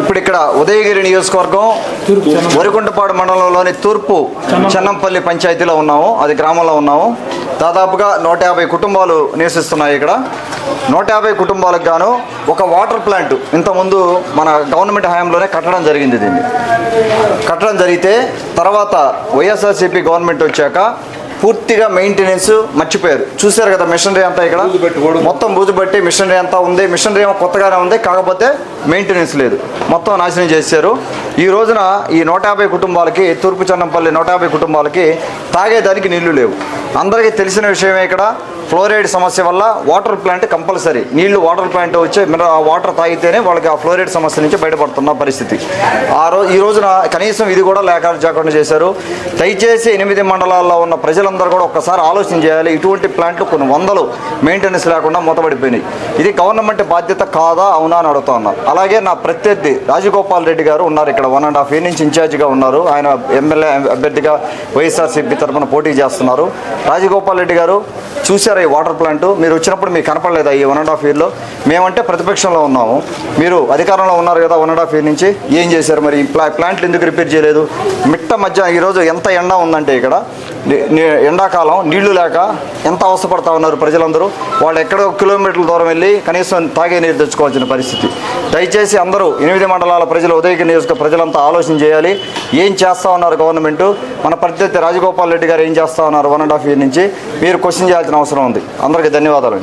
ఇప్పుడు ఇక్కడ ఉదయగిరి నియోజకవర్గం వరికుంటపాడు మండలంలోని తూర్పు చెన్నంపల్లి పంచాయతీలో ఉన్నాము అది గ్రామంలో ఉన్నాము. దాదాపుగా నూట యాభై కుటుంబాలు నివసిస్తున్నాయి ఇక్కడ. నూట యాభై కుటుంబాలకు గాను ఒక వాటర్ ప్లాంట్ ఇంతకుముందు మన గవర్నమెంట్ హయాంలోనే కట్టడం జరిగింది దీన్ని. కట్టడం జరిగితే తర్వాత వైఎస్ఆర్సీపీ గవర్నమెంట్ వచ్చాక పూర్తిగా మెయింటెనెన్స్ మర్చిపోయారు. చూశారు కదా మిషనరీ అంతా ఇక్కడ. మొత్తం బూజు బట్టి మిషనరీ అంతా ఉంది. మిషనరీ ఏమో కొత్తగానే ఉంది. కాకపోతే మెయింటెనెన్స్ లేదు. మొత్తం నాశనం చేశారు ఈ రోజున ఈ నూట యాభై కుటుంబాలకి తూర్పు చన్నంపల్లి నూట యాభై కుటుంబాలకి తాగేదానికి నీళ్ళు లేవు. అందరికీ తెలిసిన విషయమే ఇక్కడ. ఫ్లోరైడ్ సమస్య వల్ల వాటర్ ప్లాంట్ కంపల్సరీ. నీళ్ళు వాటర్ ప్లాంట్ వచ్చి మినర- ఆ వాటర్ తాగితేనే వాళ్ళకి ఆ ఫ్లోరైడ్ సమస్య నుంచి బయటపడుతున్న పరిస్థితి. ఆ రోజు ఈ రోజున కనీసం ఇది కూడా లేక లేకుండా చేశారు. దయచేసి ఎనిమిది మండలాల్లో ఉన్న ప్రజలందరూ కూడా ఒక్కసారి ఆలోచన చేయాలి. ఇటువంటి ప్లాంట్లు కొన్ని వందలు మెయింటెనెన్స్ లేకుండా మూతపడిపోయినాయి. ఇది గవర్నమెంట్ బాధ్యత కాదా? అవునా? అని అడుగుతా అలాగే నా ప్రత్యర్థి రాజగోపాల్ రెడ్డి గారు ఉన్నారు ఇక్కడ. వన్ అండ్ హాఫ్ ఇయర్ నుంచి ఇన్ఛార్జిగా ఉన్నారు. ఆయన ఎమ్మెల్యే అభ్యర్థిగా వైఎస్ఆర్సీపీ తరఫున పోటీ చేస్తున్నారు. రాజగోపాల్ రెడ్డి గారు చూసారా ఈ వాటర్ ప్లాంట్ మీరు వచ్చినప్పుడు మీకు కనపడలేదా ఈ వన్ అండ్ హాఫ్ ఇయర్లో? మేమంటే ప్రతిపక్షంలో ఉన్నాము. మీరు అధికారంలో ఉన్నారు కదా వన్ అండ్ హాఫ్ ఇయర్ నుంచి? ఏం చేశారు మరి? ప్లా ప్లాంట్లు ఎందుకు రిపేర్ చేయలేదు? మిట్ట మధ్య ఈరోజు ఎంత ఎండ ఉందంటే ఇక్కడ? ఎండాకాలం నీళ్ళు లేక ఎంత అవసరపడతా ఉన్నారు ప్రజలందరూ? వాళ్ళు ఎక్కడో కిలోమీటర్ల దూరం వెళ్ళి కనీసం తాగే నీరు తెచ్చుకోవాల్సిన పరిస్థితి. దయచేసి అందరూ ఎనిమిది మండలాల ప్రజలు ఉదయకి నియోజక ప్రజలంతా ఆలోచన చేయాలి. ఏం చేస్తా ఉన్నారు గవర్నమెంట్? మన ప్రత్యర్థి రాజగోపాల్ రెడ్డి గారు ఏం చేస్తా ఉన్నారు? వన్ అండ్ హాఫ్ ఇయర్ నుంచి మీరు క్వశ్చన్ చేయాల్సిన అవసరం ఉంది. అందరికీ ధన్యవాదాలు.